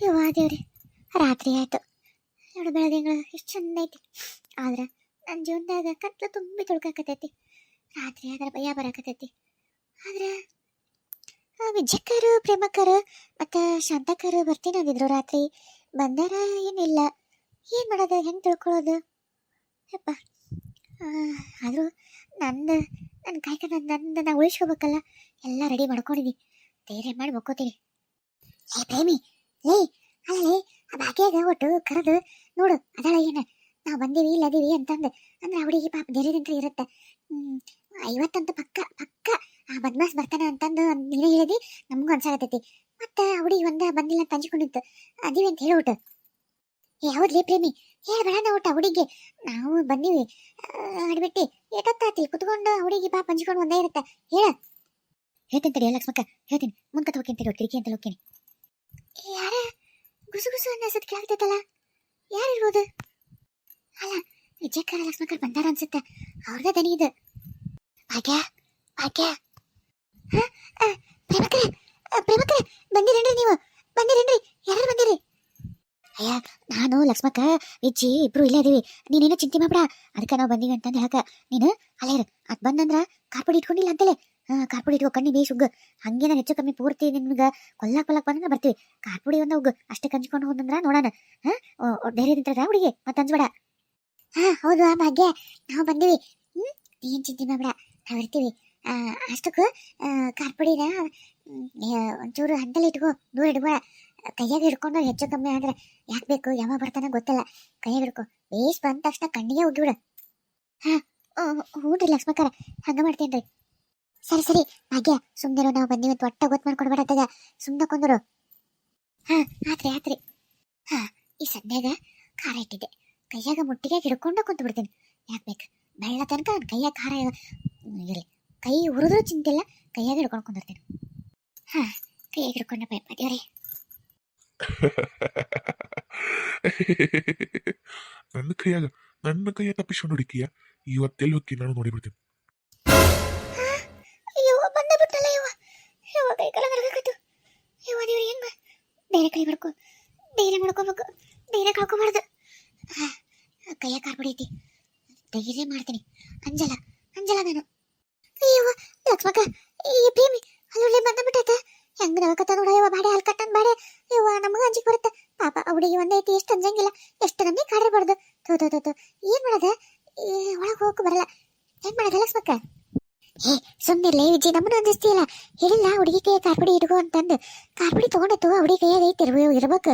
ಯವ್ವ ರಾತ್ರಿ ಆಯ್ತು. ನೋಡು ಬೆಳದಿಂಗಳು ಎಷ್ಟು ಚಂದ ಐತಿ. ಆದ್ರೆ ನನ್ನ ಜೀವನದಾಗ ಕತ್ಲು ತುಂಬಿ ತುಳ್ಕಾಕತೈತಿ ರಾತ್ರಿ ಆದ್ರೆ ಭಯ ಬರಾಕತೈತಿ ಆದ್ರೆ ಆ ಪ್ರೇಮಕರು ಮತ್ತು ಶಾಂತಕರು ಬರ್ತೀನಿ ಅಂದಿದ್ರು ರಾತ್ರಿ. ಬಂದಾರ ಏನಿಲ್ಲ. ಏನು ಮಾಡೋದು, ಹೆಂಗೆ ತಿಳ್ಕೊಳ್ಳೋದು? ಯಪ್ಪ. ಆದರೂ ನನ್ನ ನನ್ನ ಕಾಯ್ಕ ನನ್ನ ನಾನು ಉಳಿಸ್ಕೋಬೇಕಲ್ಲ. ಎಲ್ಲ ರೆಡಿ ಮಾಡ್ಕೊಂಡಿದ್ವಿ. ಧೈರ್ಯ ಮಾಡಿ ಮಕ್ಕೋತೀನಿ ಏ, ಪ್ರೇಮಿ ಲೇ ಅಲ್ಲಿ ಆ ಬಾಕಿಯಾಗ ಒಟ್ಟು ಕರೆದು ನೋಡು ಅದಳ ಏನು ನಾವು ಬಂದೀವಿ ಇಲ್ಲದೀವಿ ಅಂತಂದು. ಅಂದ್ರೆ ಅವಳಿಗೆ ಪಾಪ ಧೈರ್ಯದಂತ್ರ ಇರುತ್ತೆ. ಐವತ್ತಂತ ಪಕ್ಕ ಪಕ್ಕ. ಆ ಬದ್ಮಾಸ್ ಬರ್ತಾನೆ ಅಂತಂದು ನೀನೇ ಹೇಳಿದಿ ನಮಗೂ ಅನ್ಸಾಗತೈತಿ. ಮತ್ತೆ ಅವಳಿಗೆ ಒಂದ ಬಂದಿಲ್ಲ ಅಂತ ಅಂಜಿಕೊಂಡಿತ್ತು. ಅದೀವಿ ಅಂತ ಹೇಳ್ಬಿಟ್ಟು ಏ ಪ್ರೇಮಿ? ಹೇಳ್ಬೇಡ ನಾವು ಹುಡುಗಿ ನಾವು ಬಂದೀವಿ. ಆಡ್ಬಿಟ್ಟು. ಏಕತ್ತಾತಿ ಕುತ್ಕೊಂಡು ಹುಡುಗಿ ಪಾಪ ಹಂಚ್ಕೊಂಡು ಒಂದೇ ಇರುತ್ತೆ. ಹೇಳ. ಹೇಳ್ತೀನಿ ತಡಿ, ಲಕ್ಷ್ಮಕ್ಕ. ಹೇಳ್ತೀನಿ. ಮುಂದೆ ಹೋಗ್ತೀನಿ ತಡಿ ಕಿರಿಕಿ ಅಂತ ಹೋಗ್ತೀನಿ. ಯಾರ? ಗುಸು ಗುಸು ಅನ್ನಿಸತ್ ಕೇಳ್ತೈತಲ್ಲ ಯಾರಿರ್ಬೋದು? ಅಲ್ಲ, ವಿಜಯಕರ ಲಕ್ಷ್ಮಕರ್ ಬಂದಾರ ಅನ್ಸುತ್ತೆ. ಅವ್ರದ ದನಿ ಇದು. ಭಾಗ್ಯ ಭಾಗ್ಯ. ಪ್ರೇಮಕರೇ ಪ್ರೇಮಕರೇ ಬಂದಿರೇನ್ರಿ ನೀವು? ಬಂದಿರೇನ್ರಿ? ಯಾರು ಬಂದಿರಿ? ಅಯ್ಯ, ನಾನು ಲಕ್ಷ್ಮಕ್ಕ ವಿಜ್ಜಿ ಇಬ್ರು ಇಲ್ಲೇ ಇದೀವಿ. ನೀನೇನು ಚಿಂತೆ ಮಾಡ್ಬೇಡ. ಅದಕ್ಕೆ ನಾವು ಬಂದೀವಿ ಅಂತಂದು ಹೇಳಕ ನೀನು, ಅಲ್ಲೇ ಇರು. ಅದು ಬಂದಂದ್ರ ಕಾರ್ಪೊಡಿ ಇಟ್ಕೊಂಡಿಲ್ಲ ಅಂತಲೇ ಕಾರ್ಪೊಡಿ ಇಟ್ಕೊ ಕಣ್ಣಿ ಬೇಸ್ ಉಗ್ಗ ಹಂಗೇನ ಹೆಚ್ಚು ಕಮ್ಮಿ ಪೂರ್ತಿ ನಿಮ್ಗೆ ಕೊಲ್ಲಾಕ್ ಕೊಲ್ಲಾಕ್ ಬಂದ್ರೆ ಬರ್ತೀವಿ ಕಾರ್ಪುಡಿ ಒಂದ ಉಗ್ಗ ಅಷ್ಟೇ ಕಂಚ್ಕೊಂಡು ಹೋದಂದ್ರ ನೋಡೋಣ ಹಾ ಧೈರ್ಯದಿಂತ್ರ ಹುಡುಗಿ ಮತ್ತೆ ಅನ್ಸ್ಬೇಡ ಹಾ ಹೌದು ಆ ಭಾಗ್ಯ ನಾವು ಬಂದೀವಿ ಹ್ಮ್ ಏನ್ ಚಿಂತೆ ಮಾಡ್ಬೇಡ ನಾವು ಇರ್ತೀವಿ ಅಷ್ಟಕ್ಕೂ ಕಾರ್ಪುಡಿನ ಒಂಚೂರು ಹಂತಲ್ಲಿ ಇಟ್ಕೋ ದೂರ ಇಡ್ಬೇಡ ಕೈಯಾಗ ಹಿಡ್ಕೊಂಡು ಹೆಚ್ಚು ಕಮ್ಮಿ ಆದ್ರೆ ಯಾಕೆ ಬೇಕು ಯಾವಾಗ ಬರ್ತಾನೆ ಗೊತ್ತಿಲ್ಲ ಕೈಯಾಗ ಹಿಡ್ಕೊ ಬೇಸ್ ಬಂದ ತಕ್ಷಣ ಕಣ್ಣಿಗೆ ಹೋಗಿಬಿಡು ಹಾ ಹ್ಞೂ ಹಂಗೆ ಮಾಡ್ತೀನಿ ಮಾಡ್ತೇನ್ರಿ ಸರಿ ಸರಿ. ಭಾಗ್ಯ ಸುಮ್ಮನೆ ನಾವು ಬಂದೀವಿ ಅಂತ ಒಟ್ಟ ಗೊತ್ತು ಮಾಡ್ಕೊಡ್ಬೇಡ ಸುಮ್ಮನೆ ಕೊಂದರು. ಹಾ, ಆತ್ರಿ ಆತ್ರಿ. ಹಾ, ಈ ಸದ್ಯಾಗ ಖಾರ ಇಟ್ಟಿದ್ದೆ. ಕೈಯಾಗ ಮುಟ್ಟಿಗೆ ಹಿಡ್ಕೊಂಡು ಕುಂತು ಬಿಡ್ತೀನಿ. ಯಾಕೆ ಬೇಕು? ಬೆಳ್ಳ ತನಕ ಕೈಯಾಗ ಖಾರ ಇರಲಿ. ಕೈ ಉರಿದ್ರು ಚಿಂತೆ ಇಲ್ಲ ಕೈಯಾಗ ಹಿಡ್ಕೊಂಡು ಕುಂದಿರ್ತೀನಿ. ಹಾ, ಕೈಯಾಗ ಹಿಡ್ಕೊಂಡ ಪೈಪ ದೇವ್ರಿ ನನ್ನ ಕೈಯಾಗ ನನ್ನ ಕೈಯಾಗ ತಪ್ಪಿಸ್ಕೊಂಡು ಹುಡುಕಿಯ? ಇವತ್ತೆಲ್ಲಿ ಹೋಗಿ ನಾನು ನೋಡಿಬಿಡ್ತೀನಿ ಅಯ್ಯೋ ಬಂದ ಬಿಟ್ಟಲ್ಲ ಯವ್ವ ಯವ್ವ ಕೈ ಕಾಲ ನರಗಕತ್ತು ಯವ್ವ ದೇವ್ರಿ ಹೆಂಗ ಧೈರ್ಯ ಕೈ ಮಾಡ್ಕೊ ಧೈರ್ಯ ಮಾಡ್ಕೋಬೇಕು ಧೈರ್ಯ ಕಳ್ಕೊಬಾರ್ದು. ಕೈಯ ಕಾರ್ ಹೊಡೀತಿ ಧೈರ್ಯ ಮಾಡ್ತೀನಿ. ಅಂಜಲ ಅಂಜಲ ನಾನು. ಅಯ್ಯವ್ವ ಲಕ್ಷ್ಮಕ್ಕ, ಈ ಭೀಮಿ ಅಲ್ಲೊಳ್ಳೆ ಬಂದ ಹೆಂಗ್ ನಗಕತ್ತ ನೋಡ, ಯವ್ವ ಬಾಡೆ ಹಾಲ್ ಕಟ್ಟನ್ ಬಾಡೆ. ಯವ್ವ, ನಮಗ ಅಂಜಿಕ್ ಬರುತ್ತೆ. ಪಾಪ ಅವಳಿಗೆ ಒಂದೈತಿ ಎಷ್ಟು ಅಂಜಂಗಿಲ್ಲ, ಎಷ್ಟು ನಮಗೆ ಕಾಡಿರ್ಬಾರ್ದು. ತೋ ತೋ ತೋ ಏನ್ ಮಾಡೋದ? ಒಳಗೆ ಹೋಗಕ್ಕೆ ಬರಲ್ಲ. ಹೆಂಗ್ ಮಾಡೋದ, ಲಕ್ಷ್ಮಕ್ಕ? ಏ ಸುಮ್ಮನಿರ್ಲೇ ವಿಜಯ್ ನಮ್ಮನ್ನ ಅಂದಿಸ್ತೀಯಲ್ಲ ಹೇಳಿಲ್ಲ ಹುಡುಗಿ ಕೈಯ ಕಾರ್ಪಡಿ ಇಟ್ಕೋ ಅಂತಂದು. ಕಾರ್ಪಡಿ ತೊಗೊಂಡತ್ತು ಹುಡುಗಿ ಕೈಯಾಗ ಐತಿ, ಇರ್ಬೋ, ಇರ್ಬೇಕು.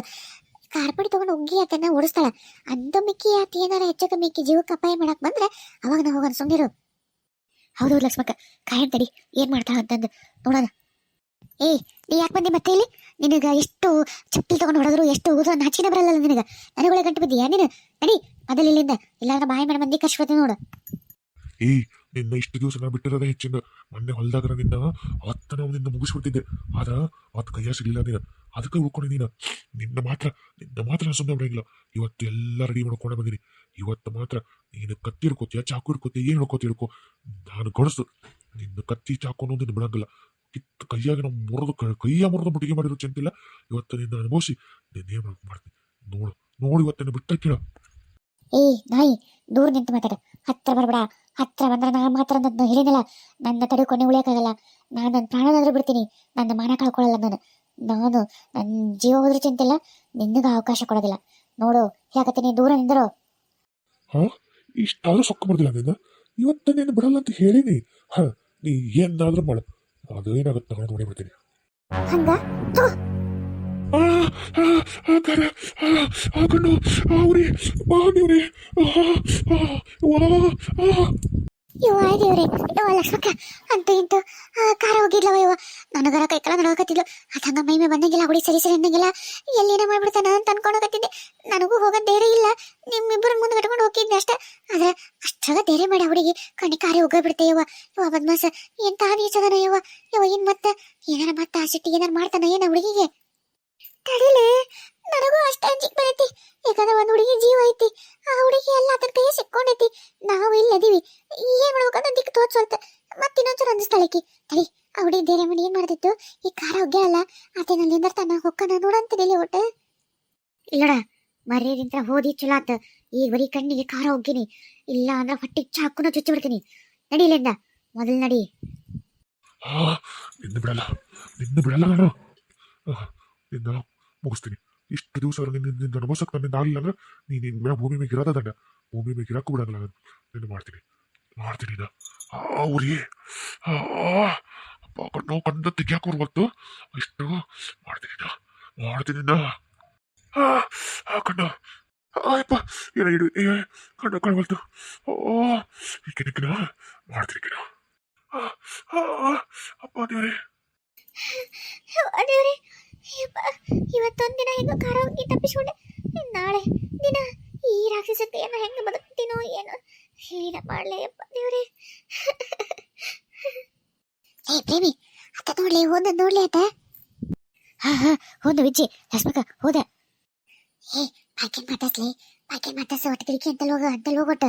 ಕಾರ್ಪಡಿ ತೊಗೊಂಡು ಉಗ್ಗಿ ಆತನ ಓಡಿಸ್ತಾಳ. ಅಂದ ಮಿಕ್ಕಿ ಆತ ಏನಾರ ಹೆಚ್ಚು ಕಮ್ಮಿ ಆಕಿ ಜೀವಕ್ಕೆ ಅಪಾಯ ಮಾಡಕ್ ಬಂದ್ರೆ ಅವಾಗ ನಾವು ಹೋಗೋಣ ಸುಮ್ಮನಿರು ಹೌದು ಲಕ್ಷ್ಮಕ್ಕ, ಕಾಯಂ ತಡಿ, ಏನ್ ಮಾಡ್ತಾಳ ಅಂತಂದು. ನೋಡೋಣ. ಏ ನೀ ಯಾಕೆ ಬಂದಿ ಮತ್ತೆ ಇಲ್ಲಿ? ನಿನಗ ಎಷ್ಟು ಚಪ್ಪಲಿ ತಗೊಂಡು ಹೊಡೆದ್ರು, ಎಷ್ಟು ಹೋಗೋದು ನಾಚಿನ ಬರಲ್ಲ ನಿನಗ? ನನಗೊಳಗೆ ಗಂಟು ಬಿದ್ದೀಯಾ? ನೀನು, ನಡಿ, ಮೊದಲು ಇಲ್ಲಿಂದ. ಇಲ್ಲಾಂದ್ರೆ ಬಾಯಿ ಮಾಡಿ ಮಂದಿ ಕಷ್ಟ ನೋಡು. ಏಯ್ ನಿನ್ನ ಇಷ್ಟು ದಿವಸ ನಾ ಬಿಟ್ಟಿರೋದೇ ಹೆಚ್ಚಿಂದ. ಮೊನ್ನೆ ಹೊಲ್ದಾಗ ನಿನ್ನ ಅವತ್ತ ನಾವು ನಿನ್ನ ಮುಗಿಸ್ಬಿಟ್ಟಿದ್ದೆ. ಆದ ಅವತ್ತು ಕೈಯ ಸಿಗಲಿಲ್ಲ ನೀನು ಅದಕ್ಕೆ ಉಳ್ಕೊಂಡಿ ನೀನು. ನಿನ್ನ ಮಾತ್ರ ನಿನ್ನ ಮಾತ್ರ ನಾನು ಸುಮ್ಮನೆ ಬಿಡಂಗಿಲ್ಲ ಇವತ್ತು ಎಲ್ಲ ರೆಡಿ ಮಾಡ್ಕೊಂಡೆ ಬಂದಿನಿ. ಇವತ್ತು ಮಾತ್ರ ನೀನು ಕತ್ತಿ ಹಿಡ್ಕೋತೀಯ, ಚಾಕು ಹಿಡ್ಕೋತೀಯ, ಏನು ಹಿಡ್ಕೋತಿ ಹಿಡ್ಕೋ. ನಾನು ಗಣಸು ನಿನ್ನ ಕತ್ತಿ ಚಾಕು ಅನ್ನೋದು ನಿನ್ನ ಬಿಡಂಗಿಲ್ಲ. ಕಿತ್ತು ಕೈಯಾಗ ನಾವು ಮುರಿದು ಕೈಯ ಮುರಿದು ಮುಟ್ಟಿಗೆ ಮಾಡಿರೋ ಚಿಂತಿಲ್ಲ ಇವತ್ತು ನಿನ್ನ ಅನುಭವಿಸಿ ನಿನ್ನೇನು ಮಾಡ್ತೀನಿ ನೋಡು. ನೋಡು ಇವತ್ತು ಬಿಟ್ಟ ಕೇಳ. ಏ ನಾಯಿ, ದೂರ ನಿಂತು ಮಾತಾಡ. ಹತ್ತಿರ ಬರಬೇಡ. ಹತ್ರ ಬಂದ್ರೆ ನಾನು ಮಾತ್ರ ನನ್ನ ಹೇಳಿನಲ್ಲ ನನ್ನ ತಡೆ ಕೊನೆ ಉಳಿಯಕ್ಕಾಗಲ್ಲ ನಾನು ನನ್ನ ಪ್ರಾಣನಾದ್ರೂ ಬಿಡ್ತೀನಿ ನನ್ನ ಮಾನ ಕಳ್ಕೊಳ್ಳಲ್ಲ ನಾನು. ನಾನು ನನ್ನ ಜೀವ ಹೋದ್ರೂ ಚಿಂತಿಲ್ಲ ನಿನ್ನಗ ಅವಕಾಶ ಕೊಡೋದಿಲ್ಲ. ನೋಡು ಯಾಕತ್ತೀನಿ ದೂರ ನಿಂದರು? ಇಷ್ಟಾದ್ರೂ ಸೊಕ್ಕ ಬರ್ದಿಲ್ಲ ನಿನ್ನ ಇವತ್ತು ನೀನು ಬಿಡಲ್ಲ ಅಂತ ಹೇಳಿನಿ. ಹ ನೀ ಏನಾದ್ರೂ ಮಾಡು. ಅದು ಏನಾಗುತ್ತೆ ನೋಡಿ ಬಿಡ್ತೀನಿ. ಹಂಗ? ಕರೆ, ಆ, ಆ ಕಣ್ಣು, ಉರಿ, ಆ ದೇವ್ರೆ, ಆ, ಆ, ವಾ, ಆ. ಇವ ದೇವ್ರೆ ಇವ ಲಕ್ಷ್ಮಕ್ಕ ಅಂತ ಆ, ಕಾರ ಹೋಗಿದ್ಲವ ಯವ್ವ. ನನಗರ ಕೈ ಕಾಲ ನಡಕತ್ತಿದ್ಲು ಅದ ಹಂಗ ಮೈ ಮೇ ಬಂದಂಗಿಲ್ಲ ಹುಡಿ ಸರಿ ಸರಿ ಅನ್ನಂಗಿಲ್ಲ ಎಲ್ಲಿನ ಮಾಡ್ಬಿಡ್ತಾನ ಅಂತ ಅನ್ಕೊಂಡೋಗತ್ತಿದ್ದೆ ನನಗೂ ಹೋಗೋದ್ ಧೈರ್ಯ ಇಲ್ಲ. ನಿಮ್ಮಿಬ್ಬರ ಮುಂದೆ ಕಟ್ಕೊಂಡು ಹೋಗಿದ್ದೆ ಅಷ್ಟೇ. ಆದ್ರೆ ಅಷ್ಟಾಗ ಧೈರ್ಯ ಮಾಡಿ ಹುಡುಗಿ. ಕಣ್ಣಿ ಕಾರಿ ಹೋಗ ಬಿಡ್ತೆ ಇವ ಇವ ಬದ್ಮಾಸ ಎಂತ ನೀಚದನ ಯವ್ವ. ಯವ್ವ ಏನ್ ಮತ್ತೆ ಏನಾರ ಮತ್ತೆ ಆ ಸಿಟ್ಟಿಗೆ ಏನಾರ ಮಾಡ್ತಾನ ಏನ ಹುಡುಗಿಗೆ? ತಡಿಲೆ? ನನಗೂ ಅಷ್ಟ ಅಂಜಿಕ್ ಬರೈತಿ. ಯಾಕಂದ್ರೆ ಒಂದ್ ಹುಡುಗಿ ಜೀವ ಐತಿ. ಆ ಹುಡುಗಿ ಎಲ್ಲ ಅದನ್ ಕೈ ಸಿಕ್ಕೊಂಡೈತಿ. ನಾವು ಇಲ್ಲದೀವಿ ಏನ್ ಮಾಡ್ಬೇಕಂತ ದಿಕ್ ತೋರ್ಸೋಲ್ತ ಮತ್ತೆ ಇನ್ನೊಂದ್ಸಲ ಅಂಜಿಸ್ತಾಳಕಿ ತಡಿ, ಆ ಹುಡುಗಿ ಧೈರ್ಯ ಮಾಡಿ ಏನ್ ಮಾಡ್ತಿತ್ತು? ಈ ಕಾರ ಹೊಗ್ಗೆ ಅಲ್ಲ? ಆತೇನಲ್ಲಿ ನಿಂದರ್ತಾನ ಹೊಕ್ಕನ ನೋಡಂತೀನಿ ಒಟ್ಟ ಇಲ್ಲಡ, ಮರ್ಯಾದಿಂತ್ರ ಹೋದಿ ಚಲೋ ಆತ. ಈಗ ಬರೀ ಕಣ್ಣಿಗೆ ಖಾರ ಹೋಗ್ತೀನಿ. ಇಲ್ಲ ಅಂದ್ರೆ ಹೊಟ್ಟಿ ಚಾಕುನ ಚುಚ್ಚಿ ಬಿಡ್ತೀನಿ. ನಡಿ ಇಲ್ಲಿಂದ. ಮೊದಲು ನಡಿ. ನಿನ್ನ ಬಿಡಲ್ಲ. ನಿನ್ನ ಬಿಡಲ್ಲ ನಾನು. ನಿನ್ನ ಮುಗಿಸ್ತೀನಿ. ಇಷ್ಟು ದಿವಸ ನಿನ್ನ ಅನುಭವಿಸಕ್ಕೆ ನನ್ನಿಂದ ಆಗಲಿಲ್ಲ ಅಂದ್ರೆ ನೀನು ಮೇಲೆ ಭೂಮಿ ಮೇಲೆ ಇರೋದ ದಂಡ. ಭೂಮಿ ಮೇಲೆ ಇರಕ್ಕೂ ಬಿಡಲ್ಲ ನಾನು. ನಿನ್ನ ಮಾಡ್ತೀನಿ. ಮಾಡ್ತೀನಿ ನಾ ಅಪ್ಪ, ಕಣ್ಣು ಕಂದ ತೆಗಿಯಾಕ ಬರ್ಬತ್ತು ಇಷ್ಟು ಮಾಡ್ತೀನಿ ನಾ ಮಾಡ್ತೀನಿ ನಾ ಕಣ್ಣ. ಕಣ್ಣು ಆಯಪ್ಪ ಏನ ಇಡು, ಏ, ಕಣ್ಣು ಕಾಣಬಲ್ತು ಓ ಈಗಿನ ಮಾಡ್ತೀನಿ ಕಿನ ಅಪ್ಪ ದೇವ್ರೆ ದೇವ್ರೆ ಇವತ್ತೊಂದು ದಿನ ಹೆಂಗೋ ಖಾರ ಹೋಗಿ ತಪ್ಪಿಸ್ಕೊಂಡೆ. ನಾಳೆ ದಿನ ಈ ರಾಕ್ಷಸಕ್ಕೆ ಏನೋ ಹೆಂಗೆ ಬದುಕ್ತೀನೋ ಏನೋ ಏನ ಮಾಡ್ಲೆ ಅಪ್ಪ ದೇವ್ರೆ. ಏ, ಪ್ರೇಮಿ, ಅತ್ತ ನೋಡ್ಲಿ ಹೋದ ನೋಡ್ಲಿ ಅತ್ತ? ಹಾ ಹಾ ಹೋದ ವಿಜ್ಜಿ ಲಕ್ಷ್ಮಕ ಹೋದ. ಏ ಪಾಕೆ ಮಾತಾಡ್ಲಿ ಪಾಕೆ ಮಾತಾಡ್ಸ ಒಟ್ಟು ಕಿಡಿಕಿ ಅಂತಲ್ಲಿ ಹೋಗ ಅಂತಲ್ಲಿ ಹೋಗೊಟ್ಟ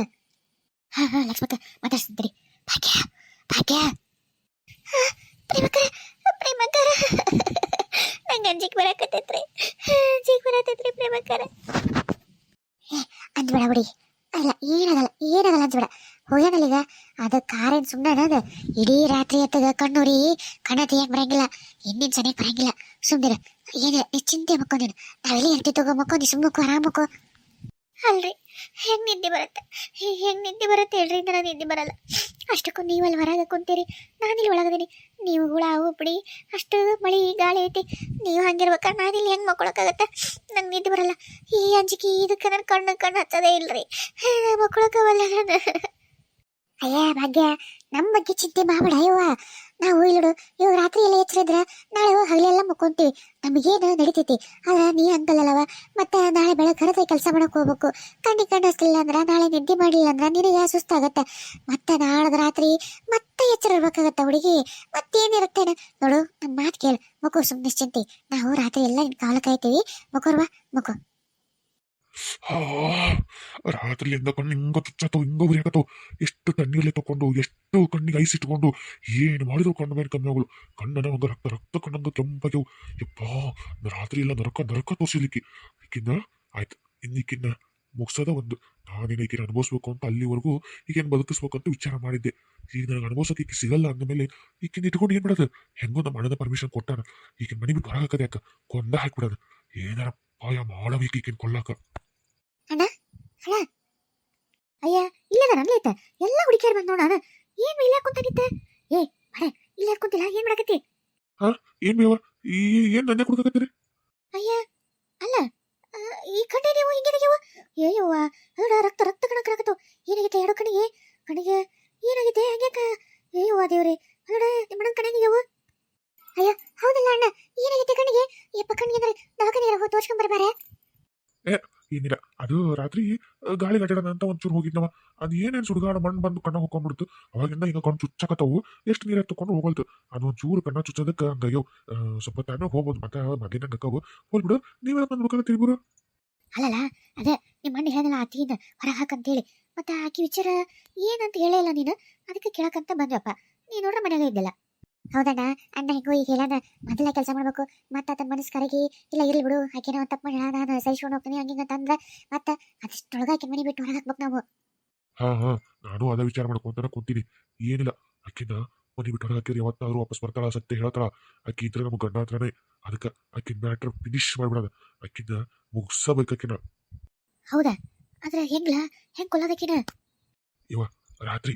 ಹಾ ಹಾ ಲಕ್ಷ್ಮಕ ಮಾತಾಡ್ಸಿದ್ರಿ ಭಾಗ್ಯ ಭಾಗ್ಯ ಪ್ರೇಮಕರ ಪ್ರೇಮಕರ ನಂಗೆ ಅಂಜಿಕ್ ಬರಕತ್ತೈತ್ರಿ ಅಂಜಿಕ್ ಬರಕತ್ತೈತ್ರಿ ಪ್ರೇಮಕರ ಏ ಅಂದ್ಬೇಡ ಬಿಡಿ ಅಲ್ಲ ಏನಾಗಲ್ಲ ಏನಾಗಲ್ಲ ಅಂದ್ಬೇಡ ಹೋಗ್ಯಾನಲ್ಲ ಈಗ ಅದು ಕಾರೇನ್ ಸುಮ್ಮನೆ ಅನ್ನೋದು ಇಡೀ ರಾತ್ರಿ ಎತ್ತದ ಕಣ್ಣೂರಿ ಕಣ್ಣ ತೆಗಿಯಕ್ ಬರಂಗಿಲ್ಲ ಹಿಂದಿನ ಸನಿಯಕ್ ಬರಂಗಿಲ್ಲ ಸುಮ್ಮನೆ ಏನಿಲ್ಲ ನೀ ಚಿಂತೆ ಮಕ್ಕೊಂದಿನ ನಾವೆಲ್ಲ ಇರ್ತಿ ತಗೋಬೇಕು ನೀ ಸುಮ್ಮಕ್ಕು ಆರಾಮಕ್ಕು ಮಕ್ಕೋ. ಅಲ್ರಿ ಹೆಂಗ್ ನಿದ್ದೆ ಬರುತ್ತೆ? ಹೆಂಗೆ ನಿದ್ದೆ ಬರುತ್ತೆ ಹೇಳ್ರಿ ನಾನು ನಿದ್ದೆ ಬರಲ್ಲ. ಅಷ್ಟಕ್ಕೂ ನೀವು ಅಲ್ಲಿ ಹೊರಗೆ ಕುಂತೀರಿ. ನಾನಿಲ್ಲಿ ಒಳಗದೀನಿ. ನೀವು ಹುಳ ಉಪ್ಪಡಿ ಅಷ್ಟು ಮಳಿ ಗಾಳಿ ಐತಿ. ನೀವು ಹಂಗಿರ್ಬೇಕಾದ್ರೆ ನಾನಿಲ್ಲಿ ಹೆಂಗೆ ಮಕ್ಕೊಳಕ್ಕಾಗತ್ತೆ? ನಂಗೆ ನಿದ್ದೆ ಬರಲ್ಲ. ಈ ಅಂಜಿಕೆ ಇದಕ್ಕೆ ನನ್ನ ಕಣ್ಣು ಕಣ್ಣು ಹತ್ತದೇ ಇಲ್ರಿ. ಮಕ್ಕೊಳಕ್ಕಾಗಲ್ಲ ನಾನು. ಅಯ್ಯ ಭಾಗ್ಯ ನಮ್ಮ ಬಗ್ಗೆ ಚಿಂತೆ ಮಾಡಬೇಡ ಇವ ನಾವು ಇಲ್ಲಡು ಇವಾಗ ರಾತ್ರಿ ಎಲ್ಲ ಎಚ್ಚರಿದ್ರ ನಾಳೆ ಹೋಗಿ ಹಗಲೆಲ್ಲ ಮುಕ್ಕೊಂತೀವಿ. ನಮಗೇನು ನಡಿತೈತಿ. ಆದ್ರೆ ನೀ ಹಂಗಲ್ಲವ ಮತ್ತೆ ನಾಳೆ ಬೆಳಗ್ಗೆ ಕೆಲಸ ಮಾಡಕ್ ಹೋಗ್ಬೇಕು. ಕಣ್ಣಿ ಕಣ್ಣು ಅಂದ್ರೆ, ನಾಳೆ ನಿದ್ದೆ ಮಾಡಿಲ್ಲ ಅಂದ್ರ ನಿನಗೆ ಸುಸ್ತಾಗತ್ತೆ. ಮತ್ತೆ ನಾಳದ ರಾತ್ರಿ ಮತ್ತೆ ಎಚ್ಚರ ಇರ್ಬೇಕಾಗತ್ತ ಹುಡುಗಿ. ಮತ್ತೇನಿರುತ್ತೇನೆ ನೋಡು ನನ್ನ ಮಾತು ಕೇಳು. ಮಗು ಸುಮ್ಮನೆ ನಿಶ್ಚಿಂತಿ ನಾವು ರಾತ್ರಿ ಎಲ್ಲ ನಿನ್ನ ಕಾಲ ಕಾಯ್ತೀವಿ. ಮಗುರ್ವಾ ಮಗು. ಆ, ರಾತ್ರಿಯಿಂದ ಕಣ್ಣು ಹಿಂಗ ತುಚ್ಚತ್ತವು ಹಿಂಗ ಉರಿಯಾಕತ್ತು ಎಷ್ಟು ತಣ್ಣೀರ್ಲೆ ತಕೊಂಡು ಎಷ್ಟು ಕಣ್ಣಿಗೆ ಐಸ್ ಇಟ್ಕೊಂಡು ಏನು ಮಾಡಿದ್ರು ಕಣ್ಣು ಮೇಲೆ ಕಮ್ಮಿ ಆಗಲು ಕಣ್ಣನ ಒಂದು ರಕ್ತ ರಕ್ತ ಕಣ್ಣಂಗ ಕೆಂಪಾಗ್ಯವು. ಯಪ್ಪ ರಾತ್ರಿ ಎಲ್ಲ ನರಕ ನರಕ ತೋರಿಸಲಿಕ್ಕೆ ಈಕಿನ್ನ ಆಯ್ತು ಇನ್ನಿಕ್ಕಿನ್ನ ಮುಗ್ಸೋದ ಒಂದು. ನಾನೇನು ಈಕಿನ ಅನುಭವಿಸ್ಬೇಕು ಅಂತ ಅಲ್ಲಿವರೆಗೂ ಈಗೇನು ಬದುಕಿಸ್ಬೇಕು ಅಂತ ವಿಚಾರ ಮಾಡಿದ್ದೆ. ಈಗ ನನಗೆ ಅನುಭವಿಸೋಕೆ ಈಕೆ ಸಿಗಲ್ಲ ಅಂದಮೇಲೆ ಈಕಿನ ಇಟ್ಕೊಂಡು ಏನು ಮಾಡೋದು? ಹೆಂಗೋ ನಮ್ಮ ಅಣ್ಣನ ಪರ್ಮಿಷನ್ ಕೊಟ್ಟಾನ. ಈಗಿನ ಮನೆ ಬಿಟ್ಟು ಹೊರಗೆ ಯಾಕೆ? ಕೊಂದ ಹಾಕ್ಬಿಡೋದು. ಏನಾರ ಪಾಯ ಮಾಡಬೇಕು ಈಕಿನ ಕೊಲ್ಲಾಕ ಅಯ್ಯ ಇಲ್ಲದ ನನ್ಲೈತ ಎಲ್ಲ ಹುಡುಗಿಯರು ಬಂದ್ ನೋಡ ಏನ್ ಇಲ್ಲ ಕುಂತಾನಿತ್ತ ಏ ಬಡ ಇಲ್ಲ ಕುಂತಿಲ್ಲ ಏನ್ ಮಾಡಕತ್ತಿ? ಏನ್ ಬೇವ ಏನ್ ನನ್ನ ಕುಡ್ಕತ್ತೀರಿ ಅಯ್ಯ ಅಲ್ಲ ಈ ಕಣ್ಣೆ ನೀವು ಹಿಂಗೆ ತೆಗೆಯವು ಅಯ್ಯವ್ವ ಅದ ರಕ್ತ ರಕ್ತ ಕಣಕರಾಗತ್ತವು ಏನಾಗೈತೆ ಎರಡು ಕಣಿಗೆ ಕಣಿಗೆ ಏನಾಗೈತೆ ಹಂಗ್ಯಾಕ ಅಯ್ಯವ್ವ ದೇವ್ರೆ. ಅಲ್ಲಡ ನಿಮ್ಮ ಕಣಿಗೆ ನೀವು ಅಯ್ಯ ಹೌದಲ್ಲ ಅಣ್ಣ ಏನಾಗೈತೆ ಕಣ್ಣಿಗೆ? ಯಪ್ಪ ಕಣ್ಣಿಗೆ ಅಂದ್ರೆ ದವಾಖಾನೆ ಹೋಗಿ ತೋರ್ಸ್ಕೊಂಡ್ ಏ ಏನಿಲ್ಲ ಅದು ರಾತ್ರಿ ಗಾಳಿ ಗಡ್ಡಡ ಅಂತ ಒಂಚೂರು ಹೋಗಿದ್ನವ. ಅದು ಏನೇನು ಸುಡುಗಾಡ ಮಣ್ಣು ಬಂದು ಕಣ್ಣ ಹೋಗ್ಕೊಂಡ್ಬಿಡ್ತು ಅವಾಗಿಂದ ಹಿಂಗ ಕಣ್ಣು ಚುಚ್ಚಕತ್ತವು. ಎಷ್ಟು ನೀರು ತಕೊಂಡು ಹೋಗಲ್ತು. ಅದು ಒಂಚೂರು ಕಣ್ಣ ಚುಚ್ಚೋದಕ್ಕೆ ಹಂಗಯ್ಯೋ ಸ್ವಲ್ಪ ತಾನೇ ಹೋಗ್ಬೋದು, ಮತ್ತೆ ಮಧ್ಯಾಹ್ನ ಅಕ್ಕವು ಹೋಗ್ಬಿಡು ನೀವೇ ಬಂದು ಮುಖ ತಿರುಗುರು ಅಲ್ಲಲ್ಲ, ಅದೇ ನಿಮ್ಮ ಹೇಳಲ್ಲ ಹೇಳಿಲ್ಲ ಆತಿಯಿಂದ ಹೊರಗೆ ಹಾಕಂತೇಳಿ ಮತ್ತೆ ಆಕಿ ವಿಚಾರ ಏನಂತ ಹೇಳೇ ಇಲ್ಲ ನೀನು. ಅದಕ್ಕೆ ಕೇಳಕಂತ ಬಂದ್ವಪ್ಪ. ನೀ ನೋಡ್ರೆ ಮನೆಯಾಗ ಇದ್ದಿಲ್ಲ. ಹೌದಣ್ಣ. ಅಣ್ಣ ಹಿಂಗೋ ಈಗ ಹೇಳಣ್ಣ ಮೊದಲ ಕೆಲಸ ಮಾಡ್ಬೇಕು. ಮತ್ತೆ ಆತನ ಮನಸ್ಸು ಕರಗಿ ಇಲ್ಲ ಇರ್ಲಿ ಬಿಡು ಆಕೆನೋ ತಪ್ಪು ಮಾಡಿ ನಾನು ಸಹಿಸ್ಕೊಂಡು ಹೋಗ್ತೀನಿ ಹಂಗಿಂಗ ಅಂತಂದ್ರೆ ಮತ್ತೆ ಅದಿಷ್ಟೊಳಗೆ ಆಕೆ ಮನೆ ಬಿಟ್ಟು ಹೊರಗೆ ಹಾಕ್ಬೇಕು ನಾವು. ಹಾ ಹಾ ನಾನು ಅದ ವಿಚಾರ ಮಾಡ್ಕೊಂತಾನೆ ಕೂತೀನಿ. ಏನಿಲ್ಲ ಅಕ್ಕಿನ ಮನೆ ಬಿಟ್ಟು ಹೊರಗೆ ಹಾಕಿದ್ರೆ ಯಾವತ್ತಾದ್ರೂ ವಾಪಸ್ ಬರ್ತಾಳ ಸತ್ಯ ಹೇಳ್ತಾಳ? ಅಕ್ಕಿ ಇದ್ರೆ ನಮ್ಗೆ ಗಂಡ ಹತ್ರನೇ. ಅದಕ್ಕೆ ಅಕ್ಕಿನ ಮ್ಯಾಟ್ರ್ ಫಿನಿಶ್ ಮಾಡ್ಬಿಡೋದು. ಆಕಿನ ಮುಗಿಸಬೇಕು ಅಕ್ಕಿನ ಹೌದಾ? ಆದ್ರೆ ಹೆಂಗ್ಲ? ಹೆಂಗ್ ಕೊಲ್ಲೋದಕ್ಕಿನ ರಾತ್ರಿ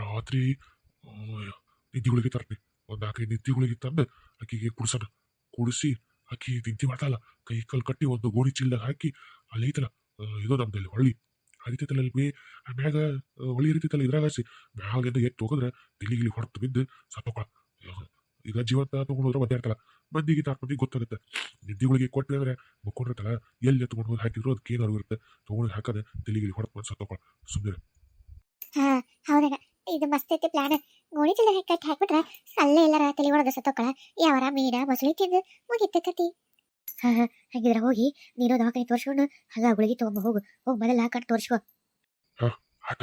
ರಾತ್ರಿ ನಿದ್ದಿಗಳಿಗೆ ತರ್ತೀನಿ. ಒಂದು ನಾಲ್ಕೈದು ನಿಂತಿಗಳಿಗೆ ತಂದು ಆಕಿಗೆ ಕುಡಿಸೋಣ. ಕುಡಿಸಿ ಆಕಿ ನಿಂತಿ ಮಾಡ್ತಾಳ. ಕೈ ಕಲ್ ಕಟ್ಟಿ ಒಂದು ಗೋಣಿ ಚೀಲದಾಗ ಹಾಕಿ ಅಲ್ಲಿ ಐತಲ್ಲ ಇದು ನಮ್ದಲ್ಲಿ ಹೊಳ್ಳಿ. ಹರಿತೈತಲ್ಲ ಅಲ್ಲಿ ಬೇ ಮ್ಯಾಗ ಹೊಳಿ ಹರಿತೈತಲ್ಲ ಇದ್ರಾಗ ಹಾಸಿ ಮ್ಯಾಗಿಂದ ಎತ್ತು ಹೋಗಿದ್ರೆ ತಿಲಿಗಿಲಿ ಹೊಡೆದು ಬಿದ್ದು ಸತ್ತೋಕಳ ಈಗ ಜೀವಂತ ತೊಗೊಂಡು ಹೋದ್ರೆ ಇರ್ತಲ್ಲ ಮಂದಿಗೆ ನಾಲ್ಕು ಮಂದಿಗೆ ಗೊತ್ತಾಗುತ್ತೆ. ನಿದ್ದಿಗಳಿಗೆ ಕೊಟ್ಟು ಅಂದ್ರೆ ಮುಕ್ಕೊಂಡಿರ್ತಲ್ಲ ಎಲ್ಲಿ ತೊಗೊಂಡು ಹೋಗಿ ಹಾಕಿದ್ರು ಅದಕ್ಕೆ ಏನಾರು ಇರುತ್ತೆ. ತಗೊಂಡು ಹಾಕದೆ ತಿಲಿಗಿಲಿ ಹೊಡೆದು ಬಂದು ಸತ್ತೋಕಳ ಸುಮ್ಮನೆ ಇದು ಮಸ್ತ್ ಐತಿ ಪ್ಲಾನ್ ಗೋಣಿ ಚೀಲ ಕಟ್ಟಿ ಹಾಕ್ಬಿಟ್ರೆ ಅಲ್ಲೇ ಎಲ್ಲರ ತಲೆ ಒಳಗ ಸತ್ತೋಕಳ ಯಾವರ ಮೀನ ಮೊಸಳಿ ತಿಂದು ಮುಗಿತ ಕತಿ ಹಾ, ಹಾಗಿದ್ರೆ ಹೋಗಿ ನೀನು ದವಾಖಾನೆ ತೋರಿಸ್ಕೊಂಡು, ಹಾಗ ಗುಳಿಗೆ ತಗೊಂಬ ಹೋಗು. ಹೋಗಿ ಮೊದಲ ಕಟ್ ತೋರಿಸ್ಕೋ. ಹಾ ಆಟ